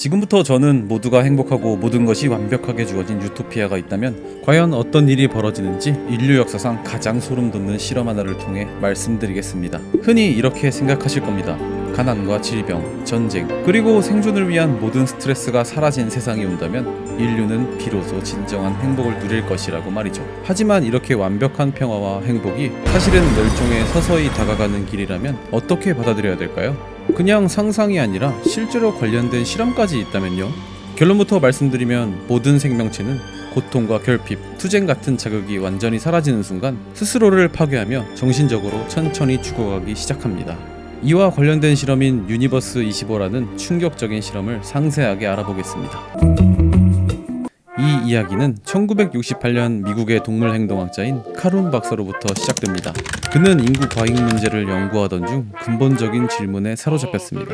지금부터 저는 모두가 행복하고 모든 것이 완벽하게 주어진 유토피아가 있다면 과연 어떤 일이 벌어지는지 인류 역사상 가장 소름 돋는 실험 하나를 통해 말씀드리겠습니다. 흔히 이렇게 생각하실 겁니다. 가난과 질병, 전쟁, 그리고 생존을 위한 모든 스트레스가 사라진 세상이 온다면 인류는 비로소 진정한 행복을 누릴 것이라고 말이죠. 하지만 이렇게 완벽한 평화와 행복이 사실은 멸종에 서서히 다가가는 길이라면 어떻게 받아들여야 될까요? 그냥 상상이 아니라 실제로 관련된 실험까지 있다면요. 결론부터 말씀드리면 모든 생명체는 고통과 결핍, 투쟁 같은 자극이 완전히 사라지는 순간 스스로를 파괴하며 정신적으로 천천히 죽어가기 시작합니다. 이와 관련된 실험인 유니버스 25라는 충격적인 실험을 상세하게 알아보겠습니다. 이 이야기는 1968년 미국의 동물 행동학자인 카룬 박사로부터 시작됩니다. 그는 인구 과잉 문제를 연구하던 중 근본적인 질문에 사로잡혔습니다.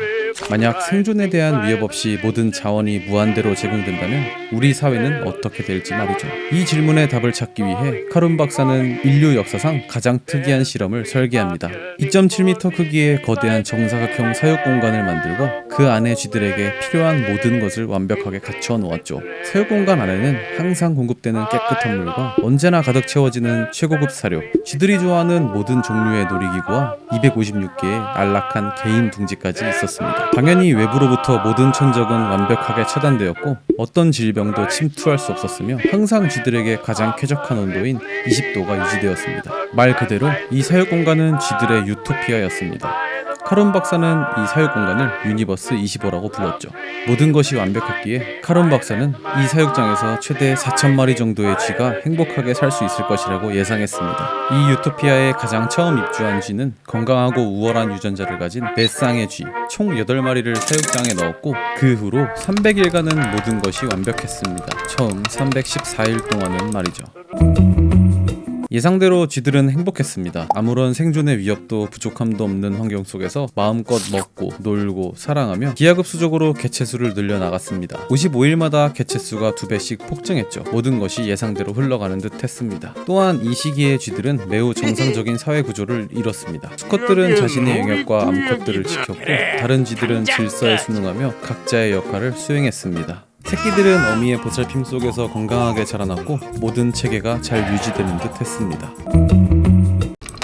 만약 생존에 대한 위협 없이 모든 자원이 무한대로 제공된다면 우리 사회는 어떻게 될지 말이죠. 이 질문에 답을 찾기 위해 카룬 박사는 인류 역사상 가장 특이한 실험을 설계합니다. 2.7m 크기의 거대한 정사각형 사육 공간을 만들고 그 안에 쥐들에게 필요한 모든 것을 완벽하게 갖춰 놓았죠. 사육 공간 안에는 항상 공급되는 깨끗한 물과 언제나 가득 채워지는 최고급 사료, 쥐들이 좋아하는 모든 종류의 놀이기구와 256개의 안락한 개인 둥지까지 있었습니다. 당연히 외부로부터 모든 천적은 완벽하게 차단되었고 어떤 질병도 침투할 수 없었으며 항상 쥐들에게 가장 쾌적한 온도인 20도가 유지되었습니다. 말 그대로 이 사육 공간은 쥐들의 유토피아였습니다. 카론 박사는 이 사육 공간을 유니버스 25라고 불렀죠. 모든 것이 완벽했기에 카론 박사는 이 사육장에서 최대 4천 마리 정도의 쥐가 행복하게 살 수 있을 것이라고 예상했습니다. 이 유토피아에 가장 처음 입주한 쥐는 건강하고 우월한 유전자를 가진 뱃상의 쥐, 총 8마리를 사육장에 넣었고 그 후로 300일간은 모든 것이 완벽했습니다. 처음 314일 동안은 말이죠. 예상대로 쥐들은 행복했습니다. 아무런 생존의 위협도 부족함도 없는 환경 속에서 마음껏 먹고 놀고 사랑하며 기하급수적으로 개체수를 늘려 나갔습니다. 55일마다 개체수가 두 배씩 폭증했죠. 모든 것이 예상대로 흘러가는 듯 했습니다. 또한 이 시기에 쥐들은 매우 정상적인 사회 구조를 이뤘습니다. 수컷들은 자신의 영역과 암컷들을 지켰고 다른 쥐들은 질서에 순응하며 각자의 역할을 수행했습니다. 새끼들은 어미의 보살핌 속에서 건강하게 자라났고 모든 체계가 잘 유지되는 듯 했습니다.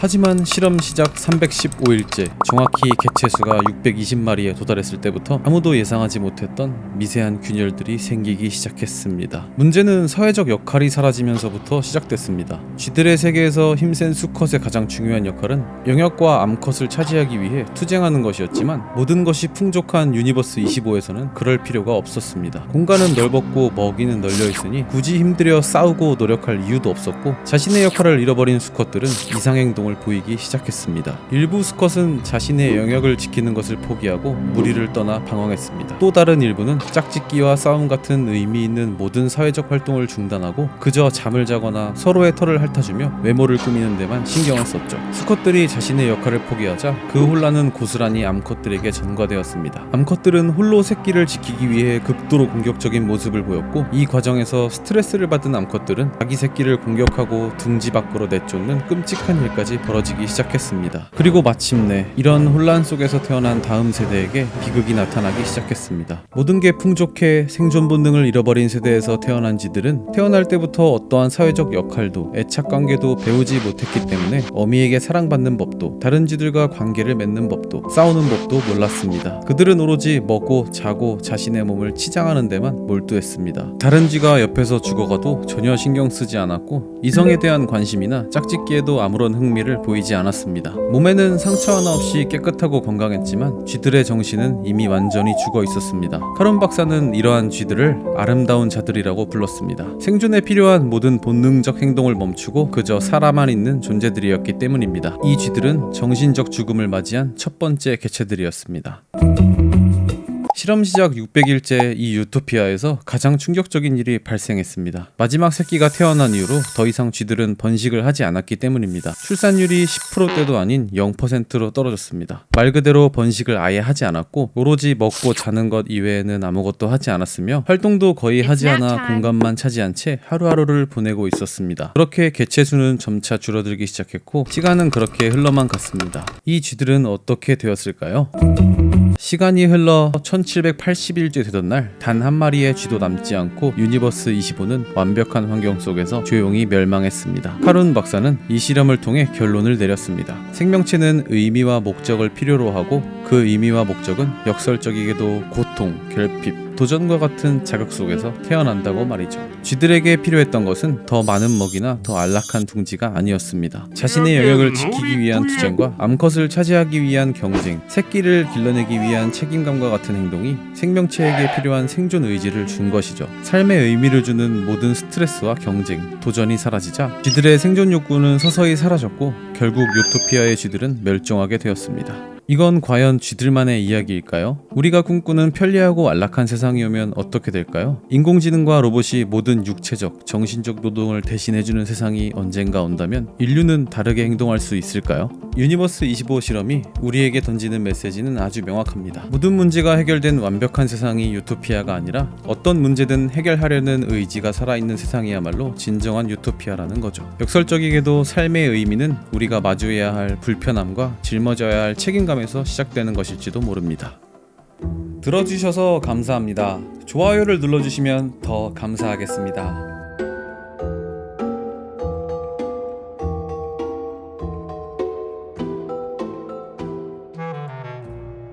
하지만 실험 시작 315일째 정확히 개체수가 620마리에 도달했을 때부터 아무도 예상하지 못했던 미세한 균열들이 생기기 시작했습니다. 문제는 사회적 역할이 사라지면서부터 시작됐습니다. 쥐들의 세계에서 힘센 수컷의 가장 중요한 역할은 영역과 암컷을 차지하기 위해 투쟁하는 것이었지만 모든 것이 풍족한 유니버스 25에서는 그럴 필요가 없었습니다. 공간은 넓었고 먹이는 널려 있으니 굳이 힘들여 싸우고 노력할 이유도 없었고 자신의 역할을 잃어버린 수컷들은 이상 행동을 보이기 시작했습니다. 일부 수컷은 자신의 영역을 지키는 것을 포기하고 무리를 떠나 방황했습니다. 또 다른 일부는 짝짓기와 싸움 같은 의미 있는 모든 사회적 활동을 중단하고 그저 잠을 자거나 서로의 털을 핥아주며 외모를 꾸미는 데만 신경을 썼죠. 수컷들이 자신의 역할을 포기하자 그 혼란은 고스란히 암컷들에게 전가되었습니다. 암컷들은 홀로 새끼를 지키기 위해 극도로 공격적인 모습을 보였고 이 과정에서 스트레스를 받은 암컷들은 자기 새끼를 공격하고 둥지 밖으로 내쫓는 끔찍한 일까지 벌어지기 시작했습니다. 그리고 마침내 이런 혼란 속에서 태어난 다음 세대에게 비극이 나타나기 시작했습니다. 모든 게 풍족해 생존 본능을 잃어버린 세대에서 태어난 지들은 태어날 때부터 어떠한 사회적 역할도 애착 관계도 배우지 못했기 때문에 어미에게 사랑받는 법도 다른 지들과 관계를 맺는 법도 싸우는 법도 몰랐습니다. 그들은 오로지 먹고 자고 자신의 몸을 치장하는 데만 몰두했습니다. 다른 쥐가 옆에서 죽어가도 전혀 신경 쓰지 않았고 이성에 대한 관심이나 짝짓기에도 아무런 흥미를 보이지 않았습니다. 몸에는 상처 하나 없이 깨끗하고 건강했지만 쥐들의 정신은 이미 완전히 죽어 있었습니다. 카론 박사는 이러한 쥐들을 아름다운 자들이라고 불렀습니다. 생존에 필요한 모든 본능적 행동을 멈추고 그저 살아만 있는 존재들이었기 때문입니다. 이 쥐들은 정신적 죽음을 맞이한 첫 번째 개체들이었습니다. 실험 시작 600일째 이 유토피아에서 가장 충격적인 일이 발생했습니다. 마지막 새끼가 태어난 이후로 더 이상 쥐들은 번식을 하지 않았기 때문입니다. 출산율이 10%대도 아닌 0%로 떨어졌습니다. 말 그대로 번식을 아예 하지 않았고 오로지 먹고 자는 것 이외에는 아무것도 하지 않았으며 활동도 거의 하지 않아 공간만 차지한 채 하루하루를 보내고 있었습니다. 그렇게 개체 수는 점차 줄어들기 시작했고 시간은 그렇게 흘러만 갔습니다. 이 쥐들은 어떻게 되었을까요? 시간이 흘러 1780일째 되던 날 단 한 마리의 쥐도 남지 않고 유니버스 25는 완벽한 환경 속에서 조용히 멸망했습니다. 카룬 박사는 이 실험을 통해 결론을 내렸습니다. 생명체는 의미와 목적을 필요로 하고 그 의미와 목적은 역설적이게도 고통, 결핍, 도전과 같은 자극 속에서 태어난다고 말이죠. 쥐들에게 필요했던 것은 더 많은 먹이나 더 안락한 둥지가 아니었습니다. 자신의 영역을 지키기 위한 투쟁과 암컷을 차지하기 위한 경쟁, 새끼를 길러내기 위한 책임감과 같은 행동이 생명체에게 필요한 생존 의지를 준 것이죠. 삶의 의미를 주는 모든 스트레스와 경쟁, 도전이 사라지자 쥐들의 생존 욕구는 서서히 사라졌고 결국 유토피아의 쥐들은 멸종하게 되었습니다. 이건 과연 쥐들만의 이야기일까요? 우리가 꿈꾸는 편리하고 안락한 세상이 오면 어떻게 될까요? 인공지능과 로봇이 모든 육체적, 정신적 노동을 대신해주는 세상이 언젠가 온다면 인류는 다르게 행동할 수 있을까요? 유니버스 25 실험이 우리에게 던지는 메시지는 아주 명확합니다. 모든 문제가 해결된 완벽한 세상이 유토피아가 아니라 어떤 문제든 해결하려는 의지가 살아있는 세상이야말로 진정한 유토피아라는 거죠. 역설적이게도 삶의 의미는 우리가 마주해야 할 불편함과 짊어져야 할 책임감에서 시작되는 것일지도 모릅니다. 들어주셔서 감사합니다. 좋아요를 눌러주시면 더 감사하겠습니다.